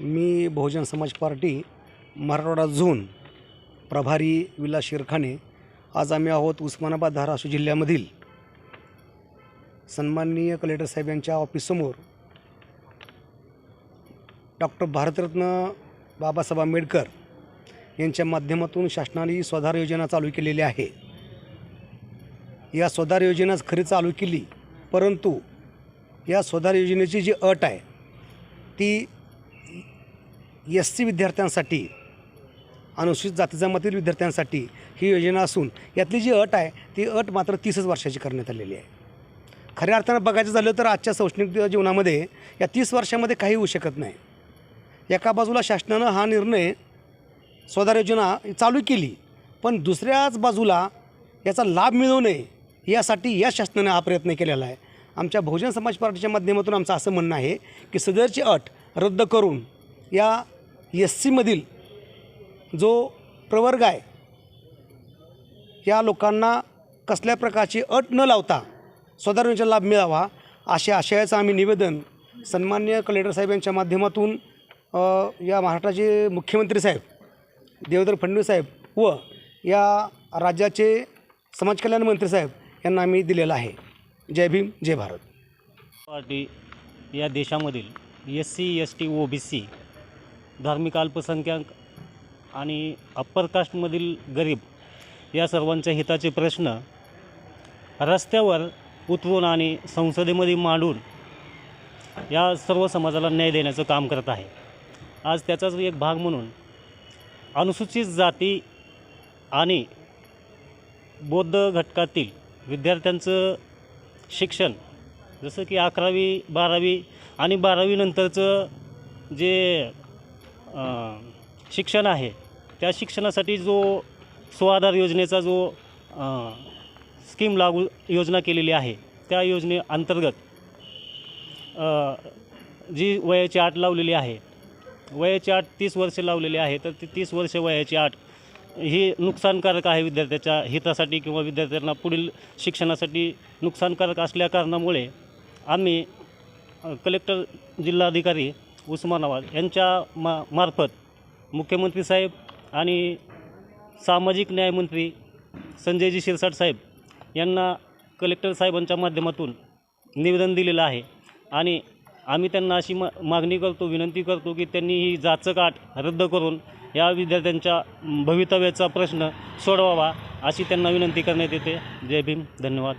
मी Bahujan Samaj party Marathwada zone प्रभारी विलास शिरखाने. आज आम्ही आहोत उस्मानाबाद धाराशिव जिल्ह्यामधील. सन्माननीय कलेक्टर साहेब यांच्या ऑफिससमोर. डॉक्टर भारतरत्न बाबासाहेब आंबेडकर यांच्या माध्यमातून शासनाने स्वधार योजना चालू केलेली आहे. या स्वधार योजना खरी चालू केली. परंतु या स्वधार योजनेची जी अट आहे ती एस सी विद्यार्थ्यांसाठी अनुसूचित जाती जमातील विद्यार्थ्यांसाठी ही योजना असून यातली जी अट आहे ती अट मात्र तीसच वर्षाची करण्यात आलेली आहे. खऱ्या अर्थानं बघायचं झालं तर आजच्या शैक्षणिक जीवनामध्ये या तीस वर्षामध्ये काही होऊ शकत नाही. एका बाजूला शासनानं हा निर्णय स्वधार योजना चालू केली पण दुसऱ्याच बाजूला याचा लाभ मिळू नये यासाठी या शासनाने हा प्रयत्न केलेला आहे. आमच्या बहुजन समाज पार्टीच्या माध्यमातून आमचं असं म्हणणं आहे की सदरची अट रद्द करून या एस सीमधील जो प्रवर्ग आहे या लोकांना कसल्या प्रकारची अट न लावता स्वधार लाभ मिळावा अशा आशयाचं आम्ही निवेदन सन्मान्य कलेक्टर साहेब यांच्या माध्यमातून या महाराष्ट्राचे मुख्यमंत्री साहेब देवेंद्र फडणवीस साहेब व या राज्याचे समाज कल्याण मंत्री साहेब यांना आम्ही दिलेला आहे. जय भीम जय भारत. पार्टी या देशामधील S C S T O B C धार्मिक अल्पसंख्याक आणि अप्पर कास्टमधील गरीब या सर्वांच्या हिताचे प्रश्न रस्त्यावर उतरून आणि संसदेमध्ये मांडून या सर्व समाजाला न्याय देण्याचं काम करत आहे. आज त्याचाच एक भाग म्हणून अनुसूचित जाती आणि बौद्ध घटकातील विद्यार्थ्यांचं शिक्षण जसं की अकरावी बारावी आणि बारावीनंतरचं जे शिक्षण आहे त्या शिक्षणासाठी जो स्वाधार योजनेचा जो स्कीम लागू योजना केलेली आहे त्या योजनेअंतर्गत अंतर्गत जी वयाची आट लावलेली आहे वयाची आट तीस वर्षे लावलेली आहे तर ती तीस वर्ष वयाची आट ही नुकसानकारक आहे विद्यार्थ्याच्या हितासाठी किंवा विद्यार्थ्यांना पुढील शिक्षणासाठी नुकसानकारक असल्या कारणामुळे आम्ही कलेक्टर जिल्हाधिकारी उस्मानाबाद यांच्या मा मार्फत मुख्यमंत्री साहेब आणि सामाजिक न्यायमंत्री संजयजी शिरसाट साहेब यांना कलेक्टर साहेबांच्या माध्यमातून निवेदन दिलेलं आहे. आणि आम्ही त्यांना अशी मा मागणी करतो विनंती करतो की त्यांनी ही जाचक आट रद्द करून या विद्यार्थ्यांच्या भवितव्याचा प्रश्न सोडवावा अशी त्यांना विनंती करण्यात येते. जय भीम. धन्यवाद.